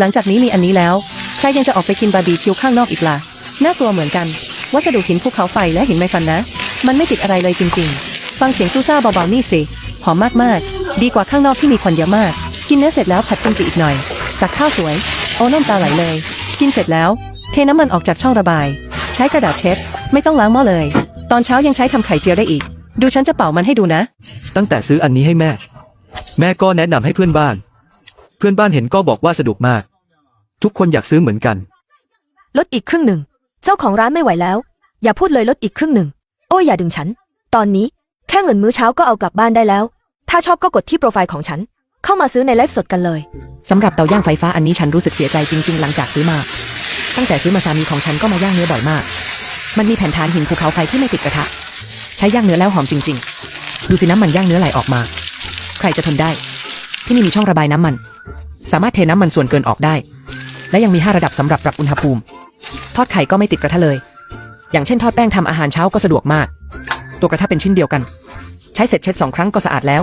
หลังจากนี้มีอันนี้แล้ว ใครยังจะออกไปกินบาร์บีคิวข้างนอกอีกล่ะ น่ากลัวเหมือนกัน วัสดุหินภูเขาไฟและหินไม้ฟันนะ มันไม่ติดอะไรเลยจริง ๆ ฟังเสียงซูซ่าเบาๆนี่สิ หอมมากๆ ดีกว่าข้างนอกที่มีควันเยอะมาก กินเนื้อเสร็จแล้วผัดกิมจิอีกหน่อย ตักข้าวสวย โอ้น้ำตาไหลเลย กินเสร็จแล้ว เทน้ำมันออกจากช่องระบาย ใช้กระดาษเช็ด ไม่ต้องล้างหม้อเลย ตอนเช้ายังใช้ทำไข่เจียวได้อีก ดูฉันจะเป่ามันให้ดูนะ ตั้งแต่ซื้ออันนี้ให้แม่ แม่ก็แนะนำให้เพื่อนบ้าน เพื่อนบ้านเห็นก็บอกว่าสะดวกมาก ทุกคนอยากซื้อเหมือนกัน ลดอีกครึ่งหนึ่ง เจ้าของร้านไม่ไหวแล้ว อย่าพูดเลยลดอีกครึ่งหนึ่ง โอ้ยอย่าดึงฉัน ตอนนี้แค่เงินมื้อเช้าก็เอากลับบ้านได้แล้ว ถ้าชอบก็กดที่โปรไฟล์ของฉัน เข้ามาซื้อในไลฟ์สดกันเลย สำหรับเตาย่างไฟฟ้าอันนี้ฉันรู้สึกเสียใจจริง ๆ หลังจากซื้อมา ตั้งแต่ซื้อมาสามีของฉันก็มาย่างเนื้อบ่อยมาก มันมีแผ่นฐานหินภูเขาไฟที่ไม่ติดกระทะ ใช้ย่างเนื้อแล้วหอมจริง ๆ ดูสิน้ำมันย่างเนื้อไหลออกมา ใครจะทนได้ ที่นี่มีช่องระบายน้ำมัน สามารถเทน้ำมันส่วนเกินออกได้ และยังมี 5 ระดับสำหรับปรับอุณหภูมิ ทอดไข่ก็ไม่ติดกระทะเลย อย่างเช่นทอดแป้งทำอาหารเช้าก็สะดวกมาก ตัวกระทะเป็นชิ้นเดียวกัน ใช้เสร็จเช็ดสองครั้งก็สะอาดแล้ว